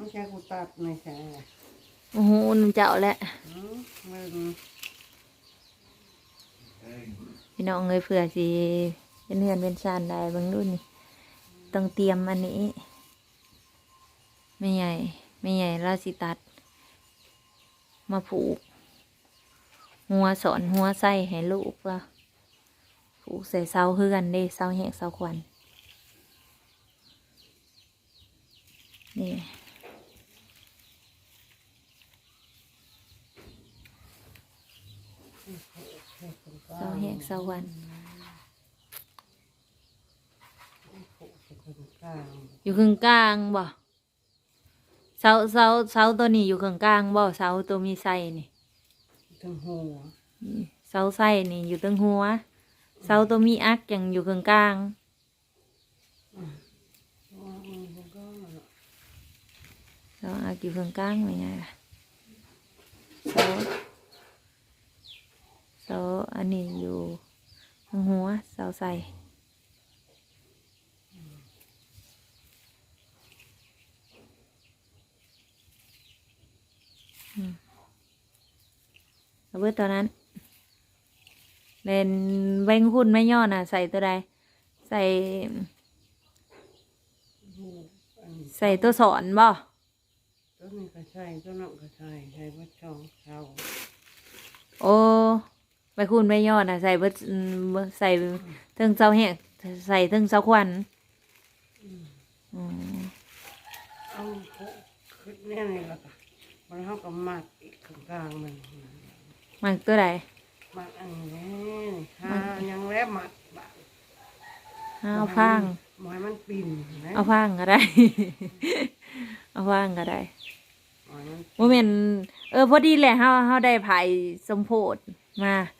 ไม่ใช่กูตัดไม่ใช่โอ้โหหนูเจ้าแหละอืมมึงพี่น้องเอ้ยเผื่อสิเป็นเฮือนเป็นชานได้เบางรุ่นนี่ต้องเตรียมอันนี้ไม่ใหญ่ไม่ใหญ่เราสิตัด มาผูก หัวสอนหัวใส่ให้ลูกว่าผูกใส่เสาเฮือนเด้เสาแหกเสาควันนี่ เสาแหกเสาควันผูกจะเป็นกลางอยู่กึ่งกลางบ่เสาเสาเสาตัวนี้อยู่กึ่งกลางบ่เสาตัวมีไส้นี่ทั้งหัวนี่เสาไส้นี่อยู่ตึงหัวเสาตัวมีอักยังอยู่กึ่งกลางว่ามึงก็เสาอักอยู่กึ่งกลางไม่ไงล่ะเสาเสาอันนี้อยู่ตึงหั วเสาไส้อืมเอาเบิดตอนนั้นเล่นเว้งหุ่นไม่ย่อน่ะ ใส่ตัวใด ใส่หูอันใส่ตัวสอนบ่ตัวนี้ก็ใช่ตัวนั้นก็ใช่ใช่วัดช่องเช่าโอ้ ไปคุณไม่ย่อน่ะใส่เบิดอืมเบิดใส่เทิงเสาแหกใส่เทิงเสาควันอืมเอาผูกขึ้นแน่เลยละค่ะมันเท่ากับมัดอีกข้างกลางมันมันตัวใดมัดอันนี้ค่ะยังแล้วมัดบะเอาพังหมอยมันปิ่นนะเอาพังก็ได้ เอาพังก็ได้หมอยมัน โมเมนเออพอดีแหละเฮาเฮาได้ไผ่สมโพธมาไม่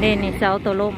เดนิเซลตัวล่ม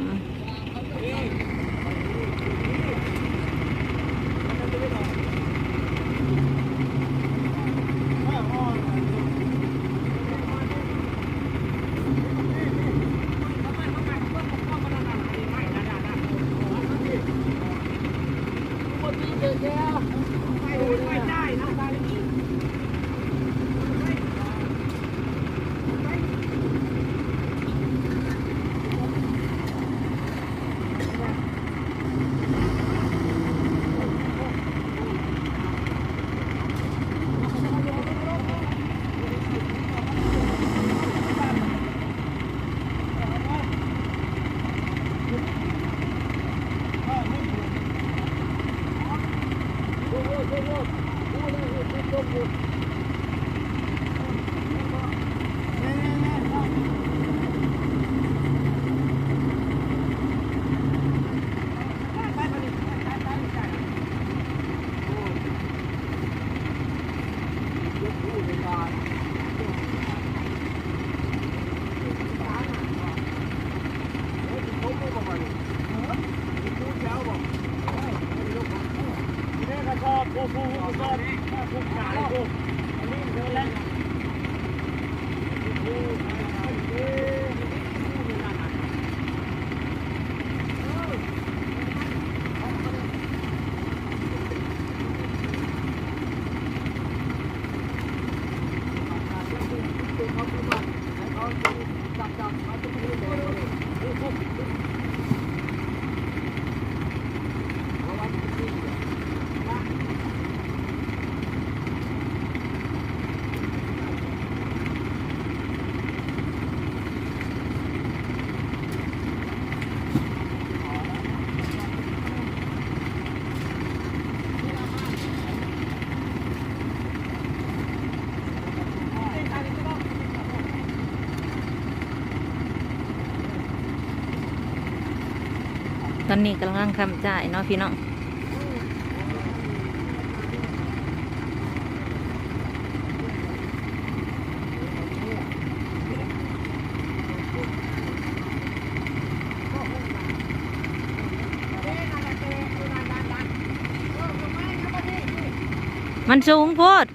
ข่อยไปหางัวต่อไปตังงัวนะคืองัวข่อยไปขึ้นไปหมองได้กันเที่ยโอ้าวขอให้มาครับมาคูนเด้อบ้านนี้เปลี่ยนแล้วพี่น้องเอ้ยเล่นในเสาตัวลม ตอนนี้กำลังทำจ่ายเนาะพี่น้องมันสูงโพด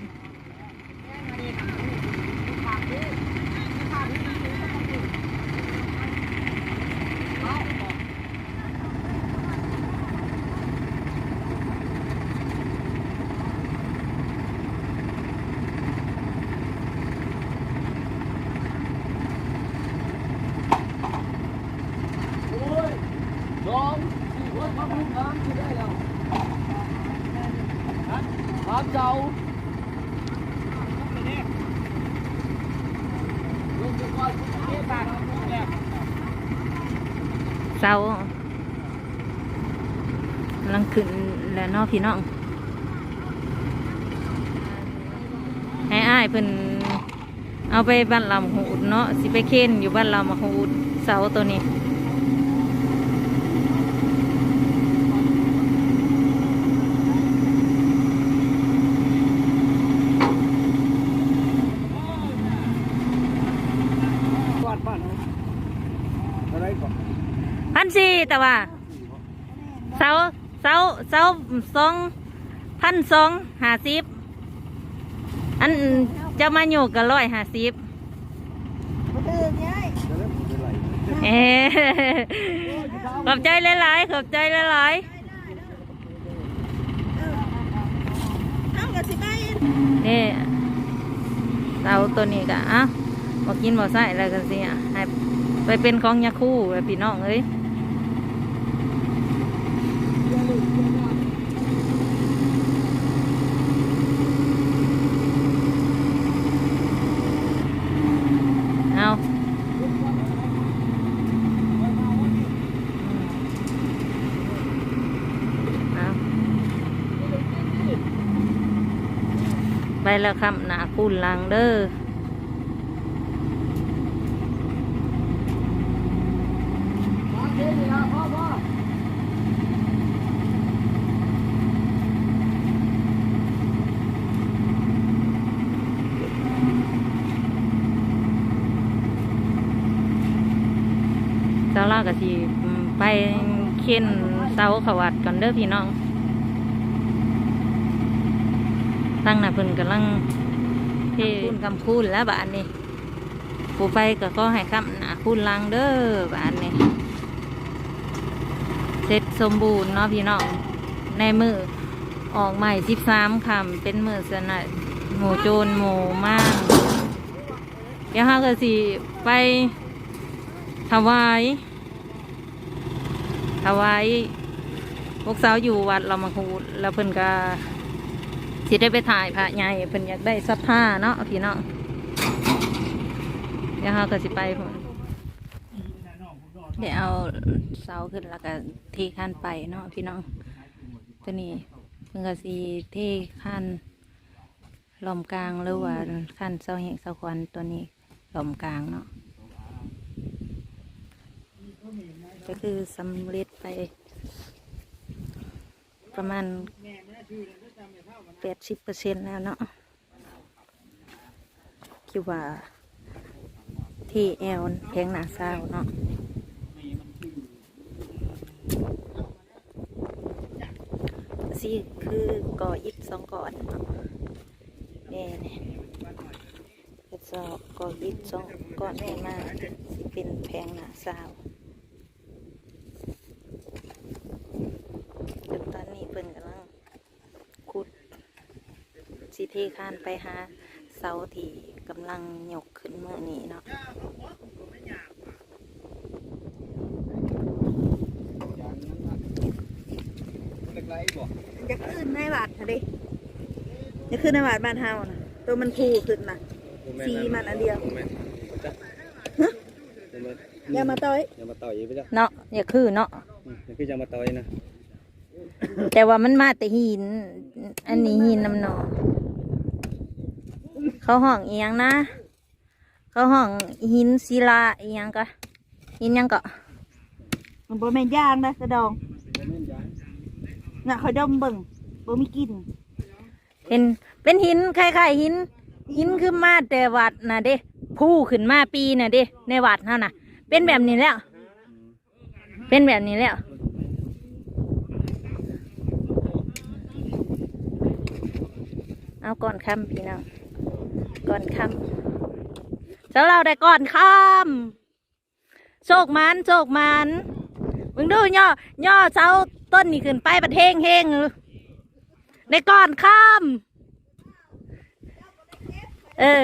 ามเจ้าเก็บปากแล้วเสากำลังขึ้นแล้วนาะพี่น้อง ให้อ้ายเพิ่นเอาไปบ้านลำหูดเนาะสิไปเค้นอยู่บ้านลำหูดเสาตัวนี้บ้านอะไรก่อน พันสี่แต่ว่าเสาเสาเสาสองพันสองห้าสิบอันจะมาอยู่กับร้อยห้าสิบมาตื่นยัยจะเริ่มเป็นไรเอ๊ขอบใจหลายๆขอบใจหลายเอากับสิไปๆนี่เสาตัวนี้กะอะบอกกินบอกใส่แล้วกันสิอะให้ไปเป็นของยาคู่ไปพี่น้องเอ้ย เอาเอาไปแล้วคำหนาคูณลังเด้อ มาเก็บเวลาพ่อพ่อ เจ้าเล่า กับสิไปเค้นเสาขวัดก่อนเด้อพี่น้องตั้งหน้าเพิ่นกำลังเทคูณคำคูณแล้วบานนี้ผู้ไปก็ก็ให้คำหนาคูณลังเด้อบานนี้เสร็จสมบูรณ์เนาะพี่น้องในมือออกใหม่สิบสามคำเป็นมือสนัดหมูโจรหมูมากเดี๋ยวห้าก็สิไปถวาย ถวายพวกสาวอยู่วัดเรามาคูแล้วเพิ่นก็สิได้ไปถ่ายพระใหญ่เพิ่นอยากได้สัทธาเนาะพี่เน้องเดี๋ยวเราก็สิไปพุ่นเดี๋ยวเอาเสาขึ้นแล้วก็ที่ขั้นไปเนาะพี่น้องตัวนี้เพิ่นก็สิที่ขั้นลอมกลางหรือว่าขั้นเสาแห่งเสาควันตัวนี้ลอมกลางเนาะ ก็คือสำเร็จไป ประมาณแปดสิบเปอร์เซ็นต์แล้วเนาะคิดว่าที่แอลแพงหนาซาวเนาะสี่คือก่ออิฐสองก่อนเนาะนี่นี่ก็จะก่ออิฐสองก่อนขึ้มาสิเป็นแพงหนาซาวจนตอนนี้เพิ่นกำลัง ขุดสิเทคานไปหาเสาที่กำลังยกขึ้นเมื่อนี้เนาะเล็กไรบ่จะขึ้นในบาทค่ะดิจะขึ้นในบาทบ้านเฮานะตัวมันพูขึ้นนะสีมันอันเดียวอย่ามาต่อยอย่ามาต่อยไปจ้ะเนาะอย่าคือเนาะนี่คือจะมาต่อยนะแต่ว่ามันมาแต่หิน อันนี้หินน้ำหนองเขาห้องอีหยังนะ เขาห้องหินศิลาอีหยังก็หินหยังก็มันบ่แม่นย่างนะกระดองบ่แม่นยางน่ะเขาดมเบิ่งบ่มีกินเป็นเป็นหินคล้ายๆหิน หินคือมาแต่วัดนะเด้ผู้ขึ้นมาปีน่ะเด้ในวัดเท่าน่ะ เป็นแบบนี้แล้ว เป็นแบบนี้แล้ว เอาก่อนค่ำพี่น้องก่อนค่ำแล้วเราได้ก่อนค่ำโชคมันโชคมันมึงดูย่อย่อเสาต้นนี่ขึ้นไปประเทงเฮงในก่อนค่ำเออ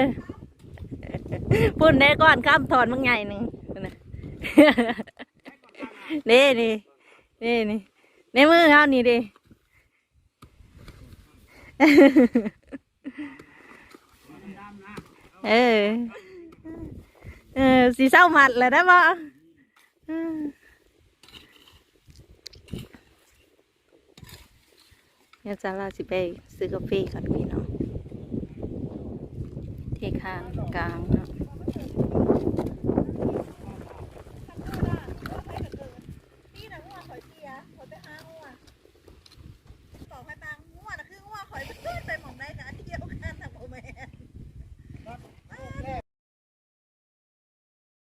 ปุ่นในก่อนค่ำถอนมึงไงหนึ่งนะนี่นี่นี่นี่ในมือเขานี่ดิ เออ เออสีเศร้าหมัดเลยได้บ่เดี๋ยวจะเราสิไปซื้อกาแฟก่อนพี่น้องที่ข้างกลางเนาะ